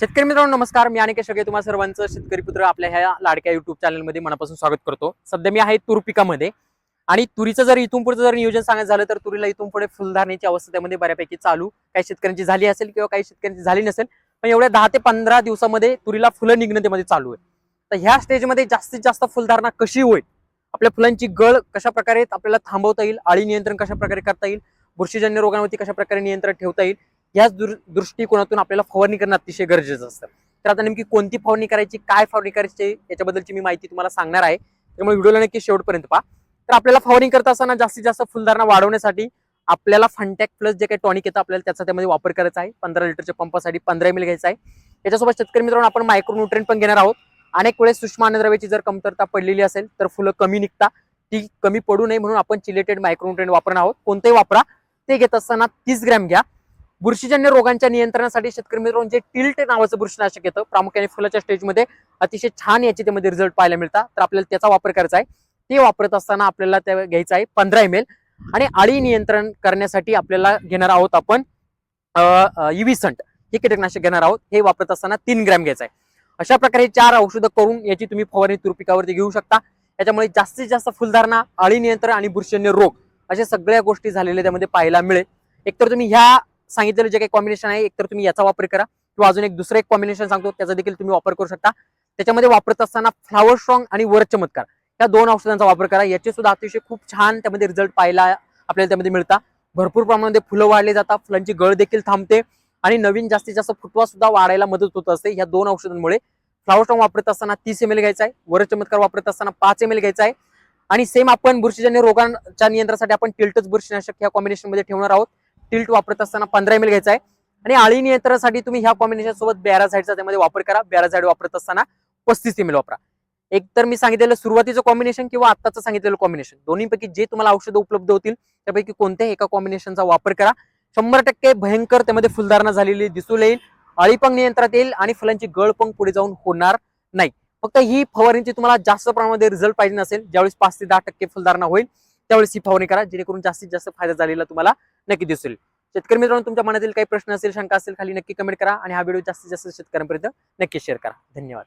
शेतकरी मित्रांनो नमस्कार. मी अनिकेश सगळे तुम्हा सर्वांचं शेतकरी पुत्र आपल्या ह्या लाडक्या युट्यूब चॅनलमध्ये मनापासून स्वागत करतो. सध्या मी आहे तूर पिकामध्ये. आणि तुरीचं जर इथून पुढचं जर नियोजन सांगायचं झालं तर तुरीला इथून पुढे फुलधारण्याची अवस्था त्यामध्ये बऱ्यापैकी चालू. काही शेतकऱ्यांची झाली असेल किंवा काही शेतकऱ्यांची झाली नसेल पण एवढ्या दहा ते पंधरा दिवसामध्ये तुरीला फुलं निघणं त्यामध्ये चालू आहे. तर ह्या स्टेजमध्ये जास्तीत जास्त फुलधारणा कशी होईल? आपल्या फुलांची गळ कशा प्रकारे आपल्याला थांबवता येईल? आळी नियंत्रण कशा प्रकारे करता येईल? बुरशीजन्य रोगांवरती कशा प्रकारे नियंत्रण ठेवता येईल? याच दृष्टिकोनातून आपल्याला फवारणी करणं अतिशय गरजेचं असतं. तर आता नेमकी कोणती फवारणी करायची काय फवारणी करायची याच्याबद्दलची मी माहिती तुम्हाला सांगणार आहे. त्यामुळे व्हिडिओला नक्की शेवटपर्यंत पहा. तर आपल्याला फवारणी करत असताना जास्तीत जास्त फुलधारणा वाढवण्यासाठी आपल्याला फंटॅक प्लस जे काही टॉनिक येतं आपल्याला त्याचा त्यामध्ये वापर करायचा आहे. पंधरा लिटरच्या पंपासाठी पंधरा एम एल घ्यायचा आहे. त्याच्यासोबत शेतकरी मित्रांनो आपण मायक्रोन्युट्रेन पण घेणार आहोत. अनेक वेळेस सूक्ष्म अन्नद्रव्याची जर कमतरता पडलेली असेल तर फुलं कमी निघता. ती कमी पडू नये म्हणून आपण चिलेटेड मायक्रोन्युट्रेन वापरणार आहोत. कोणतेही वापरा. ते घेत असताना तीस ग्रॅम घ्या. बुरशीजन्य रोगांच्या नियंत्रणासाठी शेतकरी मित्रांनो जे टिल्ट नावाचं बुरशीनाशक येतं प्रामुख्याने फुलाच्या स्टेजमध्ये अतिशय छान याचे त्यामध्ये रिझल्ट पाहायला मिळतात. तर आपल्याला त्याचा वापर करायचा आहे. ते वापरत असताना आपल्याला त्या घ्यायचं आहे पंधरा एम एल आणि अळी नियंत्रण करण्यासाठी आपल्याला घेणार आहोत आपण इव्हिसंट हे कीटकनाशक घेणार आहोत. हे वापरत असताना तीन ग्रॅम घ्यायचं आहे. अशा प्रकारे चार औषधं करून याची तुम्ही फवारणी तूर पिकावरती घेऊ शकता. याच्यामुळे जास्तीत जास्त फुलधारणा अळी नियंत्रण आणि बुरशीजन्य रोग अशा सगळ्या गोष्टी झालेल्या त्यामध्ये पाहायला मिळेल. एकतर तुम्ही ह्या सांगितलेलं जे काही कॉम्बिनेशन आहे एकतर तुम्ही याचा वापर करा किंवा अजून एक दुसरं एक कॉम्बिनेशन सांगतो त्याचा देखील तुम्ही वापर करू शकता. त्याच्यामध्ये वापरत असताना फ्लावर स्ट्रॉंग आणि वर चमत्कार. या दोन औषधांचा वापर करा. याचे सुद्धा अतिशय खूप छान त्यामध्ये रिझल्ट पाहायला आपल्याला त्यामध्ये मिळतात. भरपूर प्रमाणामध्ये फुलं वाढले जातात. फुलांची गळ देखील थांबते. आणि नवीन जास्तीत जास्त फुटवा सुद्धा वाढायला मदत होत असते. या दोन औषधांमुळे फ्लावर स्ट्रॉंग वापरत असताना तीस एम एल घ्यायचा आहे. वर चमत्कार वापरत असताना पाच एम एल घ्यायचा आहे. आणि सेम आपण बुरशीजन्य रोगांच्या नियंत्रणासाठी आपण टिल्टच बुरशीनाशक ह्या कॉम्बिनेशनमध्ये ठेवणार आहोत. टिल्ट वापरत असताना पंधरा एम एल घ्यायचा आहे. आणि आळी नियंत्रणासाठी तुम्ही ह्या कॉम्बिनेशन सोबत बॅराझाईडचा त्यामध्ये वापर करा. बॅराझाईड वापरत असताना पस्तीस एम एल वापरा. एक तर मी सांगितलेलं सुरुवातीचं कॉम्बिनेशन किंवा आत्ताचं सांगितलेलं कॉम्बिनेशन दोन्हीपैकी जे तुम्हाला औषधं उपलब्ध होतील त्यापैकी कोणत्याही एका कॉम्बिनेशनचा वापर करा. शंभर टक्के भयंकर त्यामध्ये फुलधारणा झालेली दिसून येईल. अळीपंग नियंत्रणात येईल आणि फुलांची गळपंग पुढे जाऊन होणार नाही. फक्त ही फवारणीची तुम्हाला जास्त प्रमाणामध्ये रिझल्ट पाहिजे नसेल. ज्यावेळेस पाच ते दहा टक्के फुलधारणा होईल त्यावेळेस ही फवारणी करा. जेणेकरून जास्तीत जास्त फायदा झालेला तुम्हाला नक्की दिसेल. शेतकरी मित्रांनो तुमच्या मनातील काही प्रश्न असेल शंका असेल खाली नक्की कमेंट करा आणि हा व्हिडिओ जास्तीत जास्त शेतकऱ्यांपर्यंत नक्की शेअर करा. धन्यवाद.